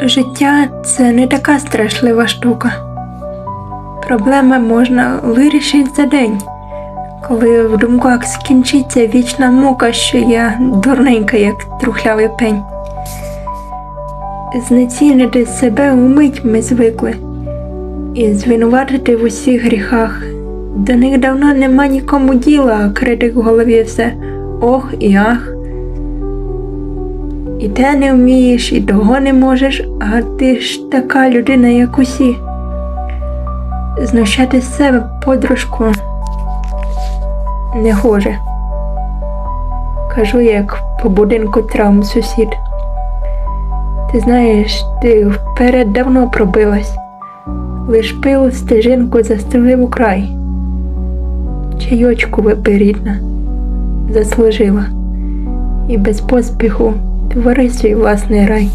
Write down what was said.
Життя це не така страшлива штука. Проблеми можна вирішити за день, коли в думках скінчиться вічна мука, що я дурненька, як трухлявий пень. Знецінити себе умить ми звикли і звинуватити в усіх гріхах. До них давно нема нікому діла, а критик в голові все ох і ах. І те не вмієш, і того не можеш, а ти ж така людина, як усі. Знущати з себе подружку не гоже. Кажу, як по будинку травм сусід. Ти знаєш, ти вперед давно пробилась, лиш пил стежинку застелив у край. Чайочку випий, рідна, заслужила, і без поспіху свій власний рай.